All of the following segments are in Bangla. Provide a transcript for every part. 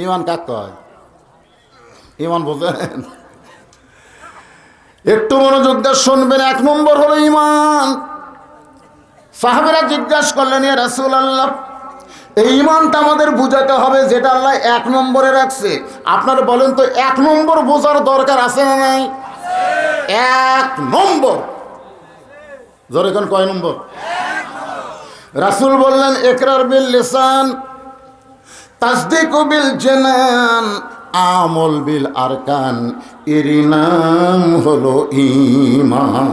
ইমান কাক ইমান বোঝেন? একটু মনোযোগ দিয়ে শুনবেন, এক নম্বর হলো ইমান। সাহাবেরা জিজ্ঞাসা করলেন, ইয়া রাসূল আল্লাহ এই ইমানটা আমাদের বুঝাতে হবে যেটা আল্লাহ এক নম্বরে রাখছে। আপনারা বলেন তো, এক নম্বর বোঝার দরকার আছে না নাই? এক নম্বর। জোরে কয় নম্বর? রাসূল বললেন, একরার বিল লিসান তাসদিক বিল জানান, আমল বিল আরকান, এরই নাম হলো ইমান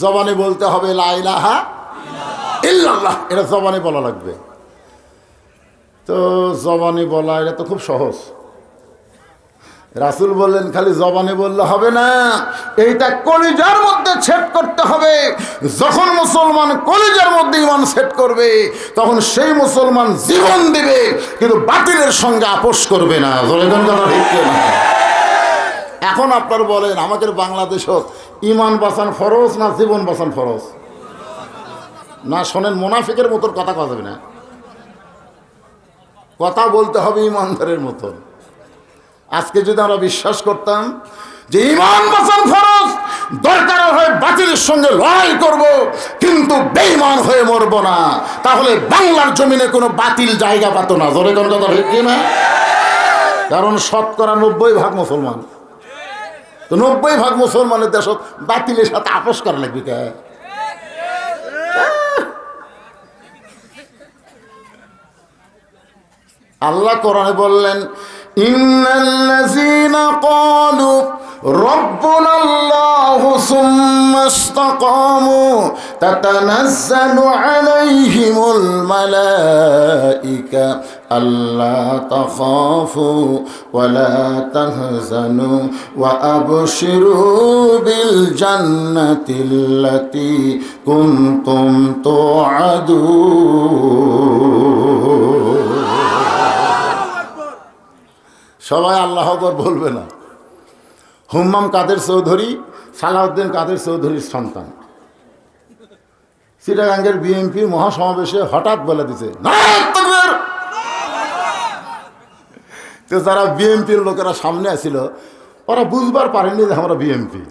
জবানে বলতে হবে লাইলাহা ইল্লাল্লাহ। এটা জবানে বলা লাগবে। তো জবানে বলা, এটা তো খুব সহজ। রাসুল বললেন, খালি জবানে বললে হবে না। এইটা কলিজার মধ্যে সেট করতে হবে। যখন মুসলমান কলিজার মধ্যে ইমান সেট করবে, তখন সেই মুসলমান জীবন দিবে, কিন্তু বাতিলের সঙ্গে আপোষ করবে না? এখন আপনার বলেন, আমাদের বাংলাদেশত ইমান বাঁচান ফরজ না জীবন বাঁচান ফরজ? না, শোনেন, মোনাফিকের মতন কথা কথা না। কথা বলতে হবে ইমানদারের মতন। আজকে যদি আমরা বিশ্বাস করতাম যে ইমান বাঁচান ফরজ দরকার হয় বাতিলের সঙ্গে লড়াই করব, কিন্তু বেইমান হয়ে মরবো না। তাহলে বাংলার জমিনে কোনো বাতিল জায়গা পাত না। জোরে কোন কথা ঠিক না? কারণ শতকরা নব্বই ভাগ মুসলমান। তো নব্বই ভাগ মুসলমানের দেশ বাতিলের সাথে আপোষ করা লাগবে কে? আল্লাহ কোরআনে বললেন إن الذين قالوا ربنا الله ثم استقاموا تتنزل عليهم الملائكة ألا تخافوا ولا تهزنوا وأبشروا بالجنة التي كنتم توعدون সবাই আল্লাহ আকবর বলবে না। হুম্মাম কাদের চৌধুরী? সালাউদ্দিন কাদের চৌধুরীর সন্তান। চিটাগাঙ্গের বিএনপি মহাসমাবেশে হঠাৎ বলে দিছে তো যারা বিএনপির লোকেরা সামনে আসছিল ওরা বুঝবার পারেনি যে আমরা বিএনপি।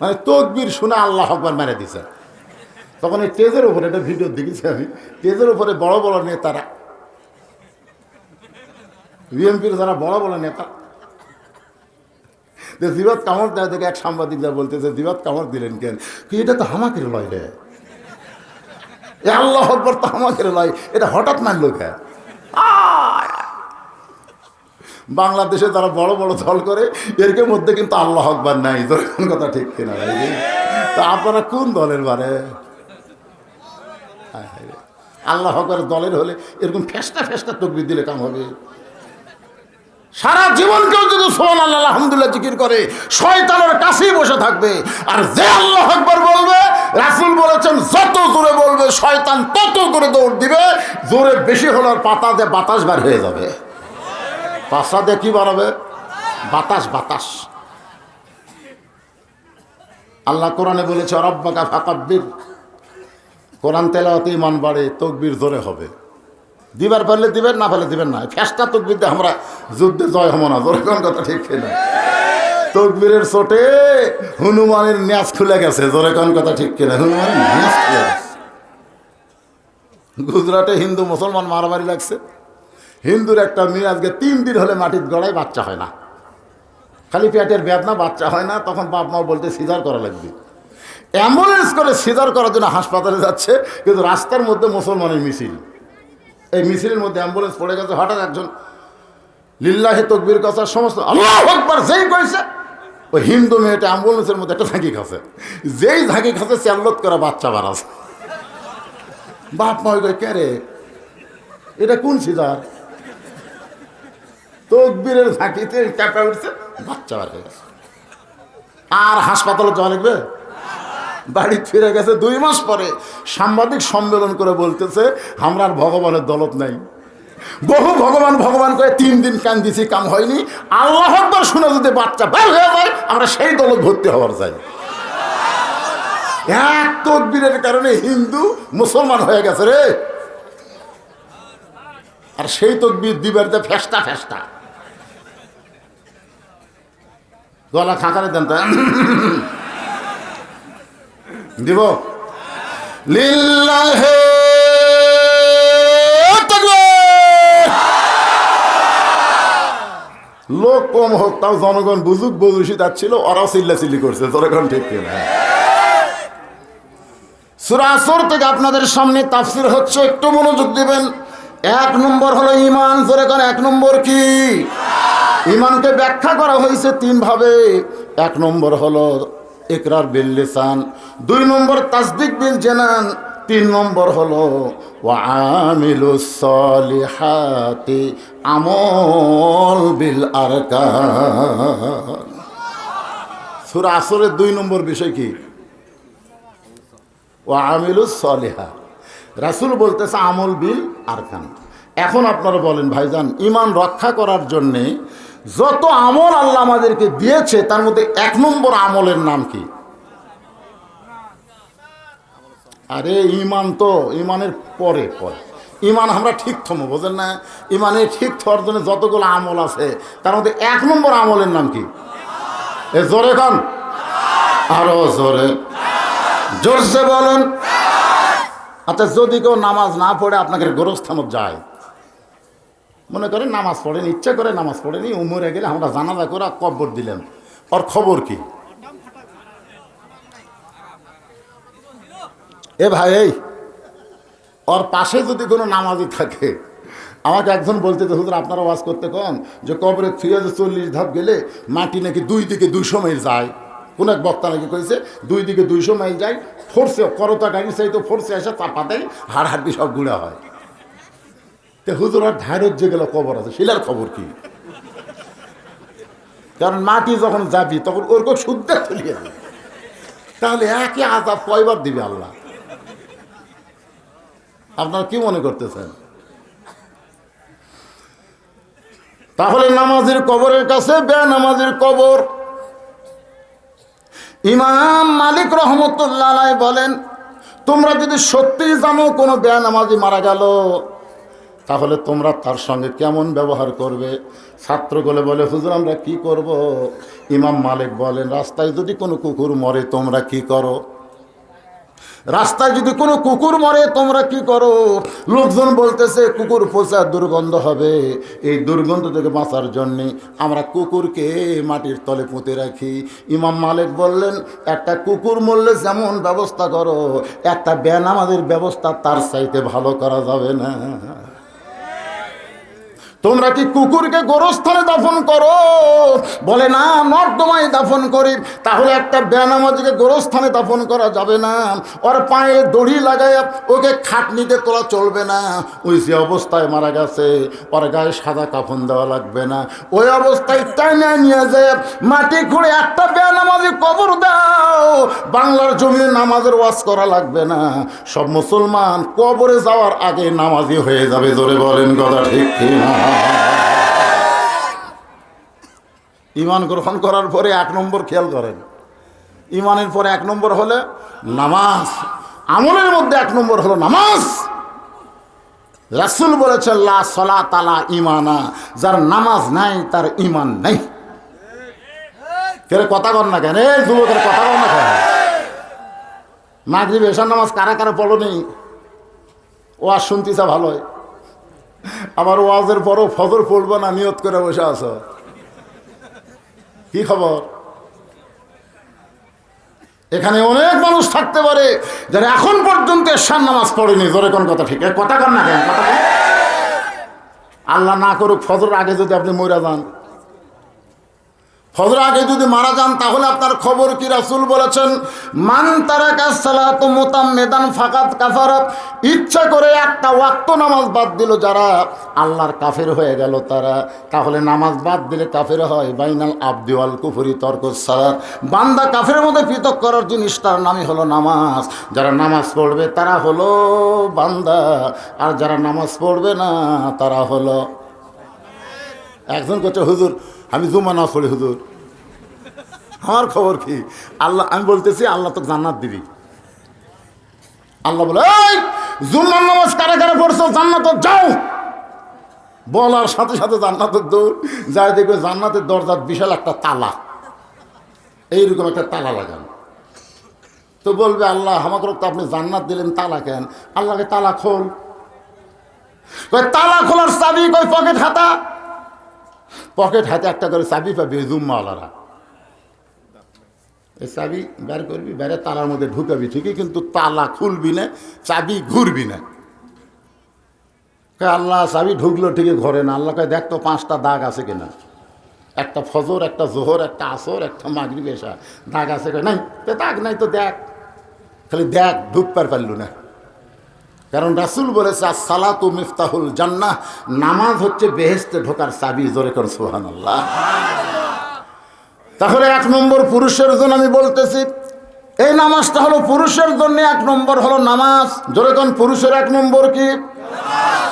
মানে তকবির শুনে আল্লাহ আকবর মেরে দিছে। তখন এই টেজের উপরে একটা ভিডিও দেখেছি আমি। টেজের উপরে বড় বড় নেতারা বিএনপির যারা বড় বড় নেতা, যে জিবাত কামড় দেয় দেখে এক সাংবাদিকরা বলতেছে জিবাত কামড় দিলেন কেন? এটা তো হামাকের লয় রে? এ আল্লাহ আকবর তো হামাকের লয়। এটা হঠাৎ মানলো কে! বাংলাদেশে তারা বড় বড় দল করে এর মধ্যে কিন্তু আল্লাহ আকবর নাই। তোর কথা ঠিক কিনা তা আপনারা কোন দলের বারে। আল্লাহ আকবরের দলের হলে এরকম ফেসটা ফেসটা তকবির দিলে কাম হবে। সারা জীবন কেউ যদি সোহান আল্লাহ আলহামদুলিল্লাহ জিকির করে, শয়তানের কাছেই বসে থাকবে। আর যে আল্লাহ আকবর বলবে, রাসুল বলেছেন, যত জোরে বলবে, শয়তান তত করে দৌড় দিবে। জোরে বেশি হলে পাতা দিয়ে বাতাস বার হয়ে যাবে। পাশা দিয়ে কি বাড়াবে? বাতাস বাতাস। আল্লাহ কোরআনে বলেছে, রব্বাকা ফাকাব্বির। কোরআন তেলাওয়াতে ইমান বাড়ে, তকবির জোরে হবে। দিবার পারলে দিবেন, না পারলে দিবেন না। ফেসটা তকবির দিয়ে আমরা যুদ্ধে জয় হব না, জোরে কথা ঠিক না তকবীরের চোটে হনুমানের ন্যাস খুলে গেছে, জোরে কথা ঠিক কিনা? হনুমানের ন্যাস খুলে গেছে। গুজরাটে হিন্দু মুসলমান মারামারি লাগছে। হিন্দুর একটা মেয়ে আজকে তিন দিন হলে মাটির গড়ায় বাচ্চা হয় না। খালি পেটের বেদনা, বাচ্চা হয় না, তখন বাপ মা বলতে সিজার করা লাগবে। অ্যাম্বুলেন্স করে সিজার করার জন্য হাসপাতালে যাচ্ছে, কিন্তু রাস্তার মধ্যে মুসলমানের মিছিল। এই মিছিলের মধ্যে অ্যাম্বুলেন্স পড়ে গেছে, হঠাৎ একজন লিল্লাহি তকবির কথা সমস্ত একবার যেই কইছে, ওই হিন্দু মেয়েটা অ্যাম্বুলেন্সের মধ্যে একটা ঝাঁকি খাচ্ছে। যেই ঝাঁকি খাচ্ছে চ্যালত করে বাচ্চা বাড়াছে বাপ মা কই কে রে? এটা কোন সিজার? তকবীরের ঝাঁকিতে চাপা উঠছে, বাচ্চা বার গেছে। আর হাসপাতালে যাওয়া লাগবে? বাড়ি ফিরে গেছে দুই মাস পরে সাংবাদিক সম্মেলন করে বলতেছে, আমরা আর ভগবানের দলত নাই। বহু ভগবান ভগবান করে তিন দিন কান দিছি, কাম হয়নি। আল্লাহ শুনে যদি বাচ্চা বের হয়ে যায়, আমরা সেই দলত ভর্তি হওয়ার চাই। এক তকবীরের কারণে হিন্দু মুসলমান হয়ে গেছে রে। আর সেই তকবির দিবের যে ফেস্টা ফেস্টা। গলা খাঁকারে দেন তো। দিব। লিল্লাহে লোক কম হোক, তাও জনগণ বুঝুক বুঝুসি ছিল, ওরাও চিল্লাচিল্লি করছে, জনগণ ঠিক কিনা? সুরাসর থেকে আপনাদের সামনে তাফসির হচ্ছে, একটু মনোযোগ দিবেন। এক নম্বর হলো ইমান জোরে করে এক নম্বর কি? ইমানকে ব্যাখ্যা করা হয়েছে তিন ভাবে। এক নম্বর হলো ইকরার বিল লিসান। দুই নম্বর তাসদিক বিল জানান, তিন নম্বর হলো ওয়ামিলুস সলিহাতি আমল বিল আরকান। সূরা আসরের দুই নম্বর বিষয় কি? ও আমিলুস সলেহা। রাসুল বলতেছে, আমল বিল আরকান। এখন আপনারা বলেন, ভাইজান ইমান রক্ষা করার জন্যে যত আমল আল্লাহ আমাদেরকে দিয়েছে, তার মধ্যে এক নম্বর আমলের নাম কি? আরে ইমান তো ইমানের পরে পরে। ইমান আমরা ঠিক থমো, বোঝেন না? ইমানে ঠিক থর জন্য যতগুলো আমল আছে, তার মধ্যে এক নম্বর আমলের নাম কি? এ জোরে কন। আরও জোরে। জোরসে বলেন। আচ্ছা যদি কেউ নামাজ না পড়ে আপনাকে গোরস্থানত যায় মনে করেন নামাজ পড়েন, ইচ্ছা করে নামাজ পড়েনি, উমরে গেলে আমরা জানাজা করে কব্বর দিলেন। ওর খবর কি? এ ভাই, এই, ওর পাশে যদি কোনো নামাজি থাকে, আমাকে একজন বলতে তো হুজুর, আপনারা ওয়াজ করতে কন যে কবরে থুয়ে যে চল্লিশ ধাপ গেলে মাটি নাকি দুই দিকে দুইশো মাইল যায়। কোন এক বক্তা নাকি কইছে, দুই দিকে দুইশো মাইল যায়, ফোর্সে করতা গাড়ি চাই তো ফোর্সে এসে চাপা দেয়, হাড় হাড্ডি সব গুঁড়া হয়। হুজুর, আর ঢাইরত যে গেল কবর আছে, শিলার খবর কি? কারণ মাটি যখন যাবি, তখন ওর কেউ শুদ্ধ তুলিয়ে যাবে। তাহলে একই আজাব কয়বার দিবে আল্লাহ? আপনারা কি মনে করতেছেন? তাহলে নামাজের কবরের কাছে বে নামাজের কবর। ইমাম মালিক রহমতুল্লাহ বলেন, তোমরা যদি সত্যিই জানো কোনো বেয়া নামাজি মারা গেল তাহলে তোমরা তার সঙ্গে কেমন ব্যবহার করবে? ছাত্রগুলো বলে, হুজুর, আমরা কি করব? ইমাম মালিক বলেন, রাস্তায় যদি কোনো কুকুর মরে, তোমরা কি করো? রাস্তায় যদি কোনো কুকুর মরে, তোমরা কি করো? লোকজন বলতেছে, কুকুর পোষা দুর্গন্ধ হবে। এই দুর্গন্ধ থেকে বাঁচার জন্যে আমরা কুকুরকে মাটির তলে পুঁতে রাখি। ইমাম মালিক বললেন, একটা কুকুর মরলে যেমন ব্যবস্থা করো, একটা ব্যান আমাদের ব্যবস্থা তার চাইতে ভালো করা যাবে না। তোমরা কি কুকুরকে গোরস্থানে দাফন করো? বলে, না, নর্দমায় দাফন করি। তাহলে একটা বেনামাজিকে গোরস্থানে দাফন করা যাবে না। ওর পায়ে দড়ি লাগায় ওকে খাটনিতে তোলা চলবে না। ওই যে অবস্থায় মারা গেছে। ওর গায়ে সাদা কাফন দেওয়া লাগবে না। ওই অবস্থায় টাইনা নিয়ে যায় মাটি খুঁড়ে একটা বেনামাজি কবর দাও। বাংলার জমিনে নামাজের ওয়াজ করা লাগবে না। সব মুসলমান কবরে যাওয়ার আগে নামাজি হয়ে যাবে। জোরে বলেন কথা ঠিক কিনা? ইমান গ্রহণ করার পরে এক নম্বর খেয়াল করেন। ইমানের পরে এক নম্বর হলে নামাজ। আমলের মধ্যে এক নম্বর হলো নামাজ। রাসুল বলেছে লা সলা তালা ইমানা যার নামাজ নাই, তার ইমান নাই। কথা কর না কেন? এই যুবকের কথা কর না কেন? মাগরিব এসার নামাজ কারা কারা পড়ো নেই ও আর শুনতিসা ভালোই। আমার ওয়াজের পরও ফজর পড়ব না, নিয়ত করে বসে আছো। কি খবর? এখানে অনেক মানুষ থাকতে পারে যারা এখন পর্যন্ত এসার নামাজ পড়েনি। জোরে কোন কথা ঠিক? কথা কর না কেন? কথা আল্লাহ না করুক ফজর আগে যদি আপনি মরে যান। ফজর আগে যদি মারা যান, তাহলে আপনার খবর কি রাসুল বলেছেন? মান তারা কাসালাত মোতাম মেদান ফাকাত কাফারাত। ইচ্ছা করে একটা ওয়াক্ত নামাজ বাদ দিল যারা আল্লাহর কাফের হয়ে গেল তারা। তাহলে নামাজ বাদ দিলে কাফের হয়। বাইনাল আবদিওয়াল কুফুরি তর্ক সালাত। বান্দা কাফের মধ্যে পৃথক করার জিনিসটার নামই হলো নামাজ। যারা নামাজ পড়বে, তারা হলো বান্দা। আর যারা নামাজ পড়বে না, তারা হলো একজন করছে হুজুর আমি জুমা নামাজ পড়ি, হুজুর। আমার খবর কি? আল্লাহ, আমি বলতেছি, আল্লাহ তো জান্নাত দিবি। আল্লাহ বলে, এই, জুম্মার নামাজ কারা কারা পড়ছো? জান্নাত যাও। বলার সাথে সাথে জান্নাতের দৌড়। যায় দেখবে জান্নাতের দরজার বিশাল একটা তালা। এইরকম একটা তালা লাগানো। তো বলবে, আল্লাহ, আমাকে তো আপনি জান্নাত দিলেন, তালা কেন? আল্লাহকে তালা খোল। তালা খোলার চাবি কই পকেট হাতা পকেট হাতে একটা করে চাবি পাবি জুম্মাওয়ালারা। এই চাবি বের করবি, বেড়ে তালার মধ্যে ঢুকাবি, ঠিকই কিন্তু তালা খুলবি না, চাবি ঘুরবি না। আল্লাহ, চাবি ঢুকলো ঠিকই ঘরে না। আল্লাহ কয়, দেখ তো পাঁচটা দাগ আছে কিনা? একটা ফজর, একটা জোহর, একটা আসর, একটা মাগরি বেশা দাগ আছে নাই, তো দাগ নাই তো দেখ। খালি দেখ ঢুকবার পারলু না। কারণ রাসুল বলেছে আর সালাতু মিফতাহুল জান্নাহ নামাজ হচ্ছে বেহেস্তে ঢোকার সাবি জোরে কর সোহান আল্লাহ তাহলে এক নম্বর পুরুষের জন্য আমি বলতেছি, এই নামাজটা হলো পুরুষের জন্য এক নম্বর হলো নামাজ। জোরে কোন পুরুষের এক নম্বর কি?